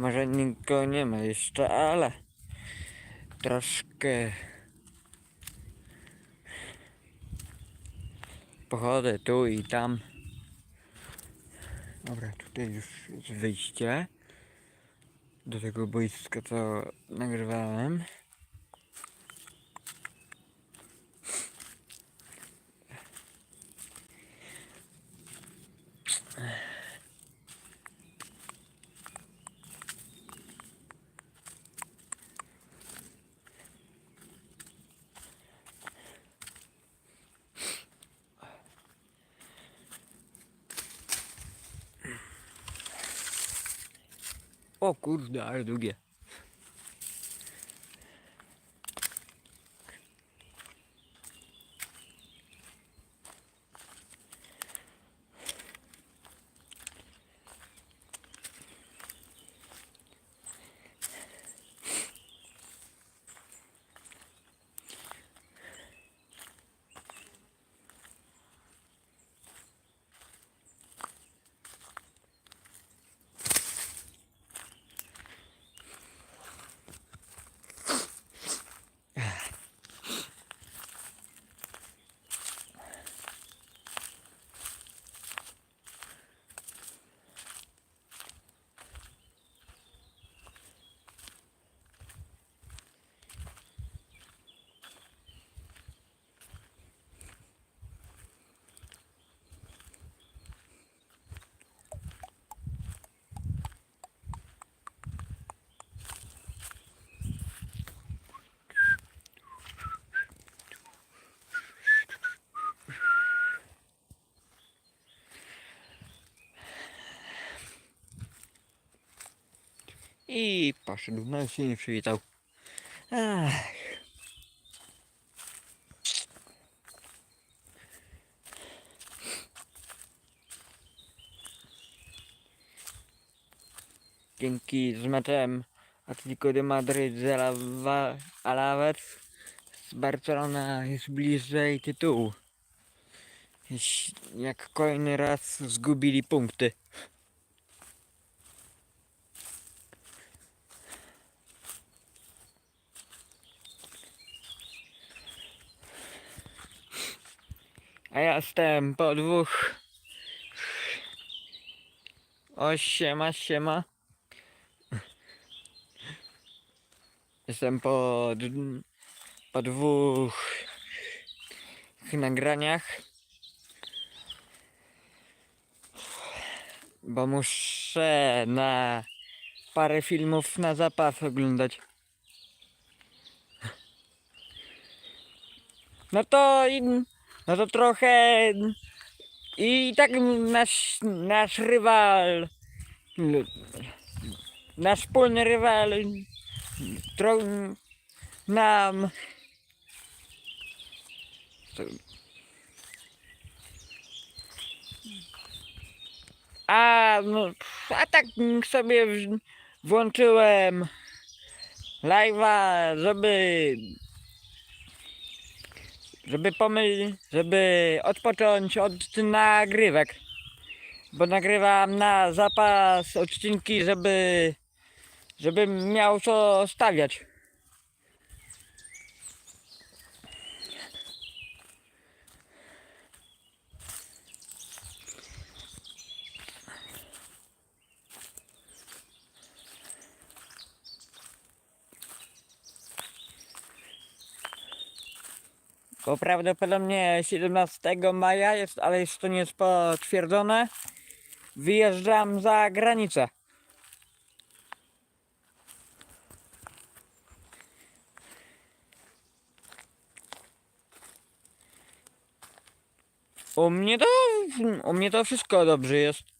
Może nikogo nie ma jeszcze, ale troszkę pochodzę tu i tam. Dobra, tutaj już jest wyjście do tego boiska, co nagrywałem. O kurde, ale długie. I poszedł, no się nie przywitał. Ach. Dzięki z meczem Atletico de Madryt z Alaves z Barcelona jest bliżej tytułu. Jak kolejny raz zgubili punkty. A ja jestem po dwóch. O, siema, siema. Jestem po, po dwóch nagraniach. Bo muszę na parę filmów na zapas oglądać. No to i, no to trochę i tak nasz, nasz rywal nasz wspólny rywal tro, nam a no, a tak sobie włączyłem live'a, żeby żeby pomyl, żeby odpocząć od nagrywek. Bo nagrywam na zapas odcinki, żeby żebym miał co stawiać. Bo prawdopodobnie 17 maja jest, ale jeszcze nie jest potwierdzone. Wyjeżdżam za granicę. U mnie to, u mnie to wszystko dobrze jest.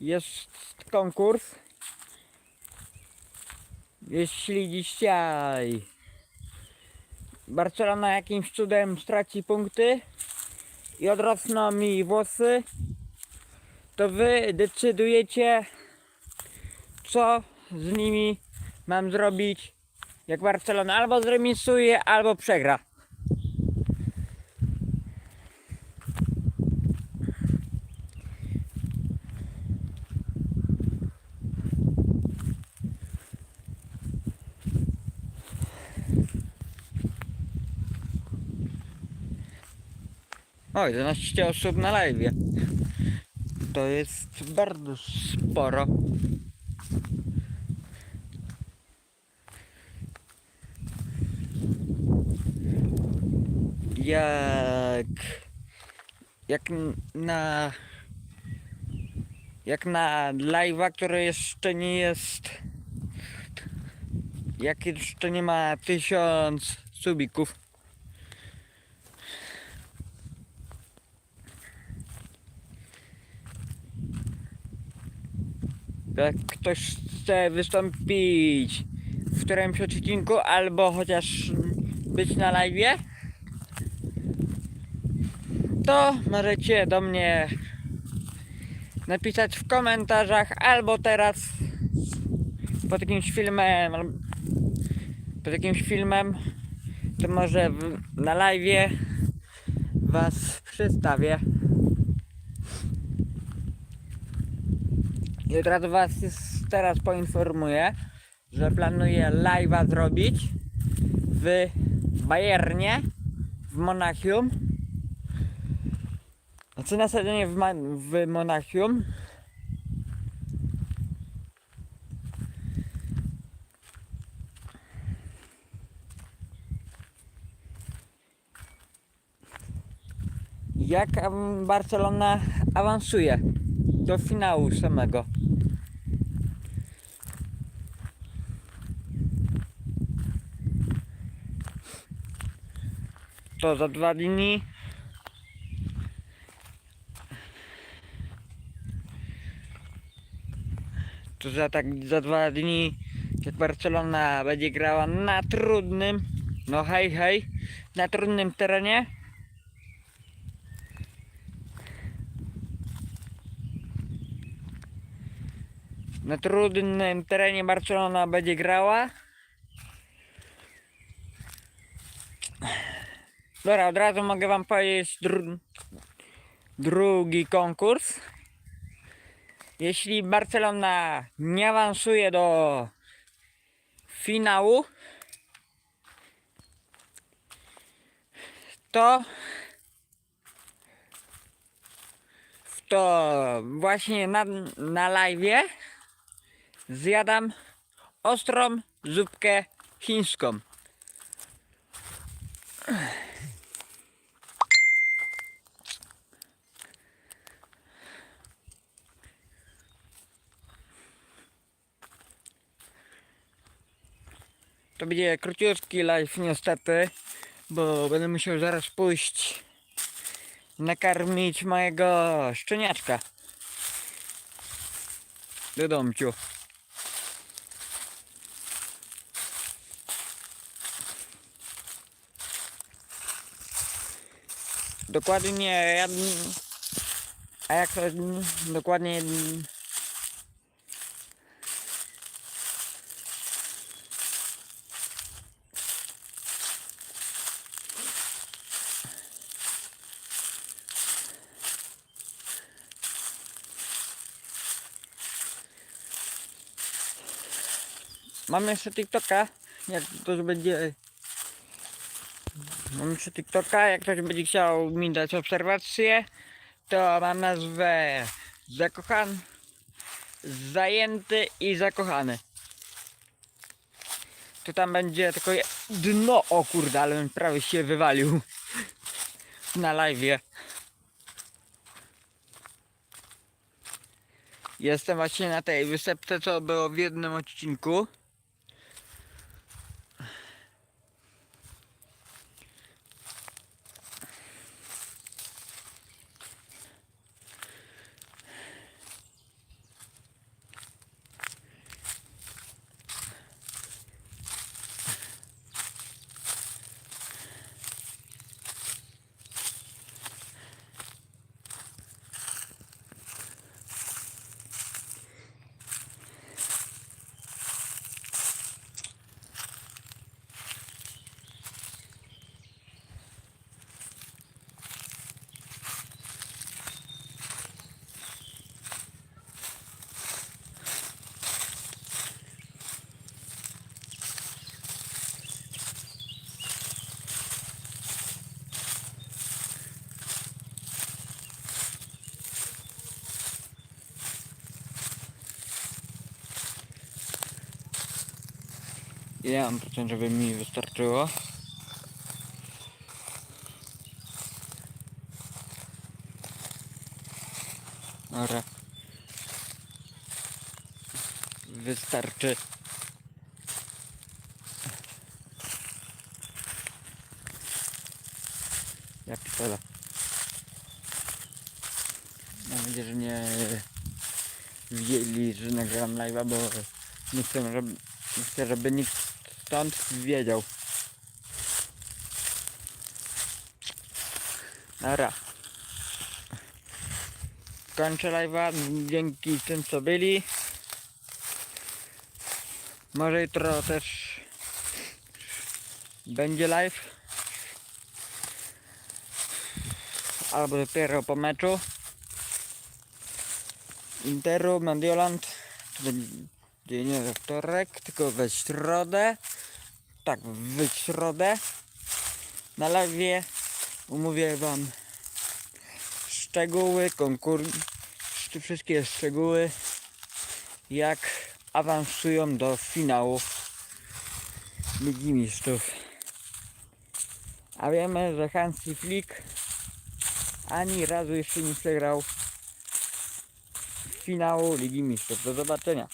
jest konkurs. Jeśli dzisiaj Barcelona jakimś cudem straci punkty i odrosną mi włosy, to wy decydujecie, co z nimi mam zrobić, jak Barcelona albo zremisuje, albo przegra. O, 11 osób na live. To jest bardzo sporo. Jak jak na jak na live'a, który jeszcze nie jest jak jeszcze nie ma tysiąc subików. Jak ktoś chce wystąpić w którymś odcinku albo chociaż być na live, to możecie do mnie napisać w komentarzach albo teraz pod jakimś filmem pod jakimś filmem to może w, na live was przedstawię. I razu was teraz poinformuję, że planuję live'a zrobić w Bayernie, w Monachium. Znaczy na stadionie w, w Monachium. Jak Barcelona awansuje do finału samego. To za dwa dni. To za tak za dwa dni, jak Barcelona będzie grała na trudnym, no hej hej, na trudnym terenie. Na trudnym terenie Barcelona będzie grała. Dobra, od razu mogę wam powiedzieć dru drugi konkurs. Jeśli Barcelona nie awansuje do finału, to to właśnie na, na live zjadam ostrą zupkę chińską. To będzie króciutki live niestety, bo będę musiał zaraz pójść nakarmić mojego szczeniaczka do domciu. Dokładnie ja... A jak to dokładnie Mam jeszcze TikToka, jak ktoś będzie... Mam jeszcze TikToka, jak ktoś będzie chciał mi dać obserwację, to mam nazwę Zakochan, Zajęty i Zakochany. To tam będzie tylko dno, o kurde, ale bym prawie się wywalił na live. Jestem właśnie na tej wysepce, co było w jednym odcinku. Ile mam procent, żeby mi wystarczyło? Dobra. Wystarczy. Ja pitole. Mam nadzieję, że nie widzieli, że nagram live'a, bo nie chcę, żeby, nie chcę, żeby nikt stąd wiedział. Dobra. Kończę live'a. Dzięki tym, co byli. Może jutro też będzie live. Albo dopiero po meczu. Interu, Medioland. Będzie nie we wtorek, tylko we środę. Tak, w środę. Na live umówię wam szczegóły, konkurs, wszystkie szczegóły, jak awansują do finału Ligi Mistrzów. A wiemy, że Hansi Flick ani razu jeszcze nie przegrał finału Ligi Mistrzów. Do zobaczenia.